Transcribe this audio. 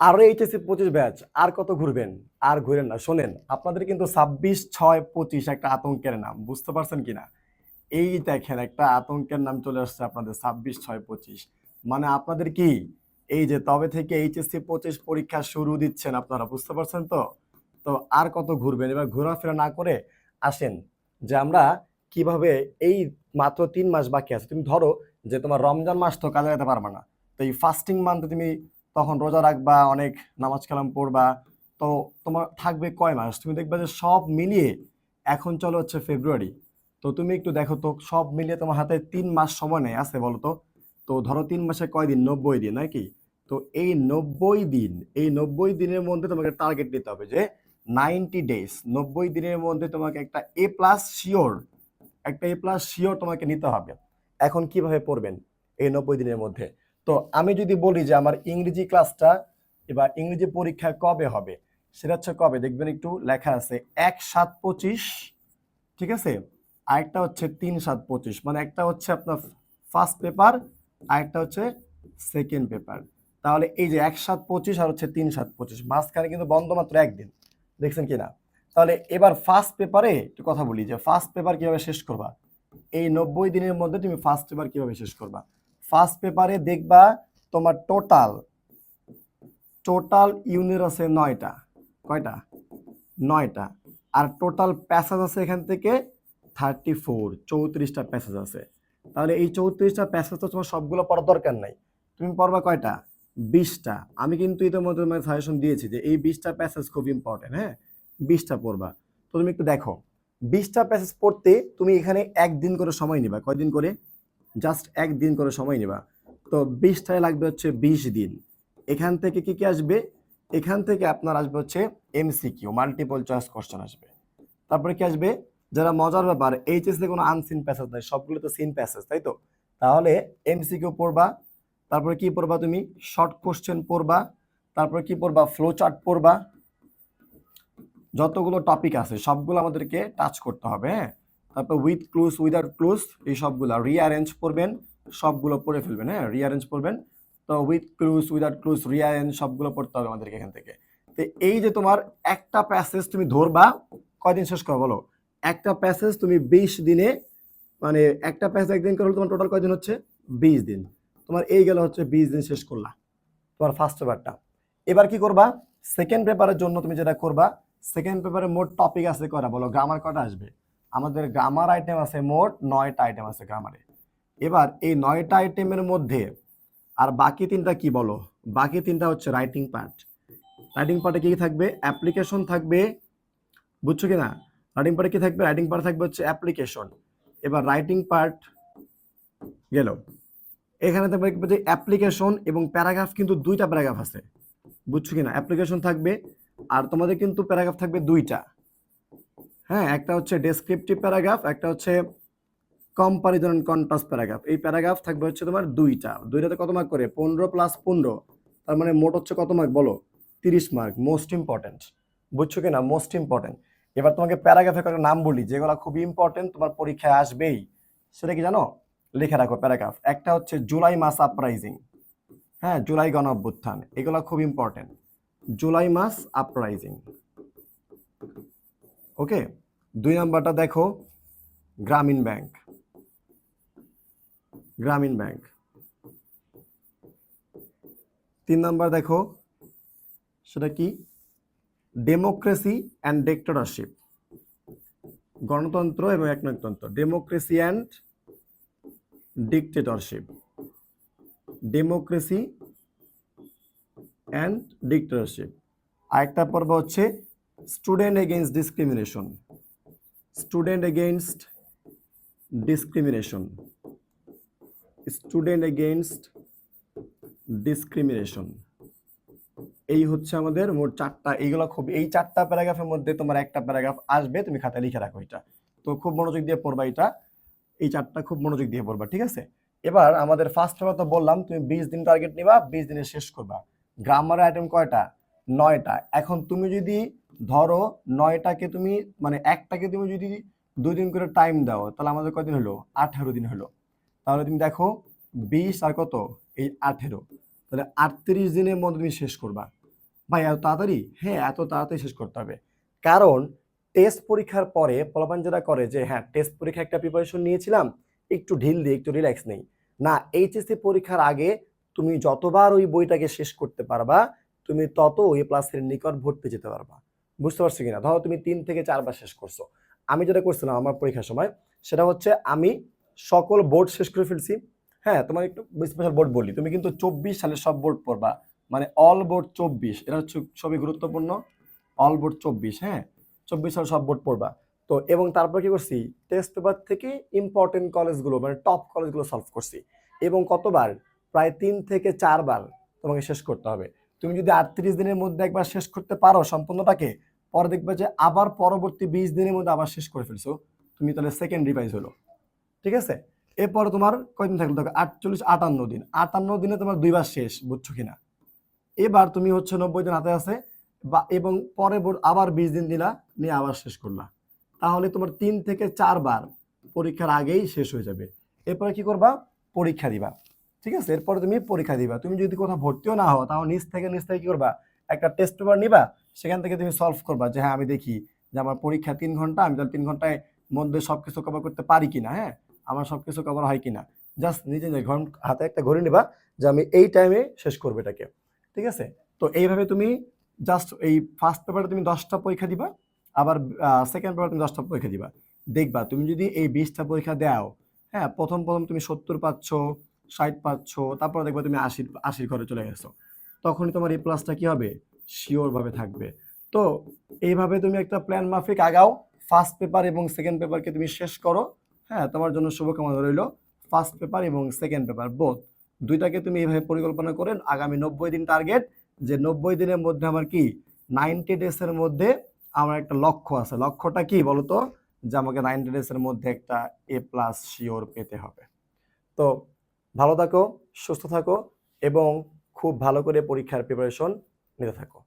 আরও এইচএসসি পঁচিশ ব্যাচ, আর কত ঘুরবেন? আর ঘুরেন না। শোনেন, আপনাদের কিন্তু ছাব্বিশ ছয় পঁচিশ একটা আতঙ্কের নাম, বুঝতে পারছেন কিনা? এই দেখেন একটা আতঙ্কের নাম চলে আসছে আপনাদের, ছাব্বিশ ছয় পঁচিশ। মানে আপনাদের কি? এই যে তবে থেকে এইচএসসি পঁচিশ পরীক্ষা শুরু দিচ্ছেন আপনারা, বুঝতে পারছেন তো? তো আর কত ঘুরবেন? এবার ঘোরাফেরা না করে আসেন যে আমরা কীভাবে এই মাত্র তিন মাস বাকি আছে। তুমি ধরো যে তোমার রমজান মাস তো কাজে যেতে পারবে না। তো এই ফাস্টিং মান্থে তুমি তখন রোজা রাখবা, অনেক নামাজ কালাম পড়বা। তো তোমার থাকবে কয় মাস? তুমি দেখবে যে সব মিলিয়ে এখন চলো হচ্ছে ফেব্রুয়ারি তো তুমি একটু দেখো তো, সব মিলিয়ে তোমার হাতে তিন মাস সময় নেই আছে বলো তো? তো ধরো তিন মাসে কয় দিন? নব্বই দিন, নাকি? তো এই নব্বই দিন, এই নব্বই দিনের মধ্যে তোমাকে টার্গেট দিতে হবে যে নাইনটি ডেজ নব্বই দিনের মধ্যে তোমাকে একটা এ প্লাস শিওর একটা এ প্লাস শিওর তোমাকে নিতে হবে। এখন কীভাবে পড়বেন এই নব্বই দিনের মধ্যে? তো আমি যদি বলি যে আমার ইংরেজি ক্লাসটা এবার ইংরেজি পরীক্ষা কবে হবে, সেটা হচ্ছে কবে? দেখবেন একটু লেখা আছে এক সাত পঁচিশ, ঠিক আছে? আরেকটা হচ্ছে তিন সাত পঁচিশ মানে একটা হচ্ছে আপনার ফার্স্ট পেপার আরেকটা হচ্ছে সেকেন্ড পেপার তাহলে এই যে এক সাত পঁচিশ আর হচ্ছে তিন সাত পঁচিশ, মাঝখানে কিন্তু বন্ধ মাত্র একদিন, দেখছেন কিনা? তাহলে এবার ফার্স্ট পেপারে একটু কথা বলি যে ফার্স্ট পেপার কীভাবে শেষ করবা? এই নব্বই দিনের মধ্যে তুমি ফার্স্ট পেপার কীভাবে শেষ করবা? ফার্স্ট পেপারে দেখবা তোমার টোটাল টোটাল ইউনিট আছে নয়টা। কয়টা? নয়টা। আর টোটাল প্যাসেজ আছে এখান থেকে থার্টি ফোর চৌত্রিশটা প্যাসেজ আছে। তাহলে এই চৌত্রিশটা প্যাসেজ তো তোমার সবগুলো পড়ার দরকার নাই। তুমি পড়বা কয়টা? বিশটা। আমি কিন্তু ইতিমধ্যে তোমাকে সাজেশন দিয়েছি যে এই বিশটা প্যাসেজ খুব ইম্পর্টেন্ট হ্যাঁ? বিশটা পড়বা। তো তুমি একটু দেখো। বিশটা প্যাসেজ পড়তে তুমি এখানে একদিন করে সময় নিবা। কয়দিন করে? জাস্ট একদিন করে সময় নিবা। তো বিশটায় লাগবে হচ্ছে বিশ দিন। এখান থেকে কি কি আসবে? এখান থেকে আপনার আসবে হচ্ছে এমসিকিউ মাল্টিপল চয়েস কোশ্চেন আসবে। তারপরে কি আসবে? যারা মজার ব্যাপার এইচএস এ কোনো আনসিন প্যাসেজ নাই সবগুলো তো সিন প্যাসেজ তাই তো? তাহলে এমসিকিউ পড়বা, তারপরে কি পড়বা তুমি? শর্ট কোশ্চেন পড়বা, তারপরে কি পড়বা? ফ্লো চার্ট পড়বা। যতগুলো টপিক আছে, সবগুলো আমাদেরকে টাচ করতে হবে হ্যাঁ? তারপর উইথ ক্লুজ উইদাউট ক্লুজ এই সবগুলো রিঅ্যারেঞ্জ করবেন, সবগুলো পড়ে ফেলবেন হ্যাঁ রিঅ্যারেঞ্জ করবেন। তো with clues without clues rearrange সবগুলো পড়তে হবে আমাদেরকে এখান থেকে। তো এই যে তোমার একটা প্যাসেজ তুমি ধরবা, কয়দিন শেষ করো বলো? একটা প্যাসেজ তুমি বিশ দিনে মানে একটা প্যাসেজ একদিন করলে তোমার টোটাল কয়দিন হচ্ছে? বিশ দিন। তোমার এই গেল হচ্ছে বিশ দিন শেষ করলা, তোমার ফার্স্ট পেপারটা এবার কি করবা? সেকেন্ড পেপারের জন্য তুমি যেটা করবা সেকেন্ড পেপারে মোট টপিক আছে করা বলো? গ্রামার কটা আসবে? আমাদের গ্রামার আইটেম আছে মোট নয়টা আইটেম আছে গ্রামারে এবার এই নয়টা আইটেমের মধ্যে আর বাকি তিনটা কি বলো? বাকি তিনটা হচ্ছে রাইটিং পার্ট রাইটিং পার্টে কী কি থাকবে? অ্যাপ্লিকেশন থাকবে, বুঝছ কি না রাইটিং পার্টে কী থাকবে? রাইটিং পার্ট থাকবে হচ্ছে অ্যাপ্লিকেশন এবার রাইটিং পার্ট গেল। এখানে থাকবে যে অ্যাপ্লিকেশন এবং প্যারাগ্রাফ কিন্তু দুইটা প্যারাগ্রাফ আছে। বুঝছ কি না অ্যাপ্লিকেশন থাকবে আর তোমাদের কিন্তু প্যারাগ্রাফ থাকবে দুইটা। হ্যাঁ একটা হচ্ছে ডেসক্রিপটিভ প্যারাগ্রাফ একটা হচ্ছে কম্পারিজন কন্ট্রাস্ট প্যারাগ্রাফ এই প্যারাগ্রাফ থাকবে হচ্ছে তোমার দুইটা। দুইটাতে কত মার্ক করে? পনেরো প্লাস পনেরো। তার মানে মোট হচ্ছে কত মার্ক বলো? তিরিশ মার্ক মোস্ট ইম্পর্টেন্ট বুঝছ কি না মোস্ট ইম্পর্টেন্ট এবার তোমাকে প্যারাগ্রাফে কয়েকটা নাম বলি, যেগুলো খুবই ইম্পর্টেন্ট তোমার পরীক্ষায় আসবেই। সেটা কি জানো? লিখে রাখো প্যারাগ্রাফ একটা হচ্ছে জুলাই মাস আপরাইজিং হ্যাঁ জুলাই গণ অভ্যুত্থান এগুলো খুব ইম্পর্টেন্ট জুলাই মাস আপরাইজিং ওকে দুই নাম্বারটা দেখো, গ্রামীণ ব্যাংক। গ্রামীণ ব্যাংক। তিন নাম্বার দেখো, সেটা কি? ডেমোক্রেসি অ্যান্ড ডিক্টেটরশিপ গণতন্ত্র এবং একনায়কতন্ত্র। Democracy and dictatorship democracy and dictatorship আরেকটা পর্ব হচ্ছে student against discrimination student against discrimination student against discrimination এই হচ্ছে আমাদের মোট চারটা, এইগুলো খুব, এই চারটা প্যারাগ্রাফের মধ্যে তোমার একটা প্যারাগ্রাফ আসবে, তুমি খাতায় লিখে রাখো এটা। তো খুব মনোযোগ দিয়ে পড়বা এটা। এই চারটা খুব মনোযোগ দিয়ে পড়বা, ঠিক আছে? এবার আমাদের ফার্স্ট পেপার তো বললাম, তুমি বিশ দিন টার্গেট নিবা, বিশ দিনে শেষ করবা। গ্রামার আইটেম কয়টা? নয়টা। এখন তুমি যদি ধরো নয়টাকে তুমি মানে একটাকে তুমি যদি দুই দিন করে টাইম দাও, তাহলে আমাদের কয়দিন হলো? আঠারো দিন হলো। তাহলে তুমি দেখো বিশ আর কত? এই আঠেরো। তাহলে আটত্রিশ দিনের মধ্যে তুমি শেষ করবা। ভাই, এত তাড়াতাড়ি? হ্যাঁ এত তাড়াতাড়ি শেষ করতে হবে। কারণ টেস্ট পরীক্ষার পরে পোলাপান যেটা করে যে হ্যাঁ টেস্ট পরীক্ষা একটা প্রিপারেশন নিয়েছিলাম, একটু ঢিল দিই একটু রিল্যাক্স নেই। না এইচএসসি পরীক্ষার আগে তুমি যতবার ওই বইটাকে শেষ করতে পারবা, তুমি তত ওই প্লাসের নিকট ভর্তি যেতে পারবা। বুঝতে পারছ কিনা? ধরো তুমি তিন থেকে চারবার শেষ করছ। আমি যেটা করছিলাম আমার পরীক্ষার সময়, সেটা হচ্ছে আমি সকল বোর্ড শেষ করে ফেলছি। হ্যাঁ তোমার একটু স্পেশাল বোর্ড বলি। তুমি কিন্তু চব্বিশ সালে সব বোর্ড পড়বা। মানে অল বোর্ড চব্বিশ, এটা হচ্ছে সবই গুরুত্বপূর্ণ। অল বোর্ড চব্বিশ হ্যাঁ? চব্বিশ সালে সব বোর্ড পড়বা। তো এবং তারপর কি করছি? টেস্ট পেপার থেকে ইম্পর্টেন্ট কলেজগুলো মানে টপ কলেজগুলো সলভ করছি। এবং কতবার? প্রায় তিন থেকে চারবার তোমাকে শেষ করতে হবে। তুমি যদি আটত্রিশ দিনের মধ্যে একবার শেষ করতে পারো সম্পূর্ণটাকে, পরে দেখবে যে আবার পরবর্তী বিশ দিনের মধ্যে আবার শেষ করে ফেলছো। তুমি তাহলে সেকেন্ড রিভাইজ হলো। ঠিক আছে? এরপর তোমার কয়দিন থাকল? দেখো, আটচল্লিশ, আটান্ন দিন। আটান্ন দিনে তোমার দুইবার শেষ, বুঝছ কিনা? এবার তুমি হচ্ছে নব্বই দিন হাতে আছে, বা এবং পরে আবার বিশ দিন দিলা, নিয়ে আবার শেষ করলা। তাহলে তোমার তিন থেকে চারবার পরীক্ষার আগেই শেষ হয়ে যাবে। এরপরে কি করবা? পরীক্ষা দিবা। ঠিক আছে? এরপরে তুমি পরীক্ষা দিবা। তুমি যদি কোথাও ভর্তিও না হও তাহলে নিচ থেকে নিচ থেকে কি করবা? একটা টেস্ট পেপার নিবা, সেখান থেকে তুমি সলভ করবা যে হ্যাঁ আমি দেখি যে, আমার পরীক্ষা তিন ঘণ্টা, আমি তাহলে তিন ঘন্টায় মধ্যে সব কিছু কভার করতে পারি কিনা হ্যাঁ? আমার সব কিছু কভার হয় কিনা? জাস্ট নিজে নিজে হাতে একটা ঘড়ি নিবা যে, আমি এই টাইমে শেষ করব এটাকে। ঠিক আছে? তো এইভাবে তুমি জাস্ট এই ফার্স্ট পেপারে তুমি দশটা পরীক্ষা দিবা, আবার সেকেন্ড পেপারে তুমি দশটা পরীক্ষা দিবা। দেখবা, তুমি যদি এই বিশটা পরীক্ষা দাও হ্যাঁ প্রথম প্রথম তুমি সত্তর পাচ্ছ ষাট পাচ্ছ তারপর দেখবে তুমি আশির আশির ঘরে চলে গেছো। তখনই তোমার এই প্লাসটা কি হবে? শিওরভাবে থাকবে। তো এইভাবে তুমি একটা প্ল্যান মাফিক আগাও। ফার্স্ট পেপার এবং সেকেন্ড পেপারকে তুমি শেষ করো। হ্যাঁ তোমার জন্য শুভকামনা রইল। ফার্স্ট পেপার এবং সেকেন্ড পেপার বোধ দুইটাকে তুমি এইভাবে পরিকল্পনা করেন আগামী নব্বই দিন টার্গেট যে নব্বই দিনের মধ্যে আমার কি? নাইনটি ডেজের মধ্যে আমার একটা লক্ষ্য আছে। লক্ষ্যটা কি বলতো? যে আমাকে নাইনটি ডেজের মধ্যে একটা এ প্লাস শিওর পেতে হবে। তো ভালো থাকো সুস্থ থাকো এবং খুব ভালো করে পরীক্ষার প্রিপারেশন নিতে থাকো।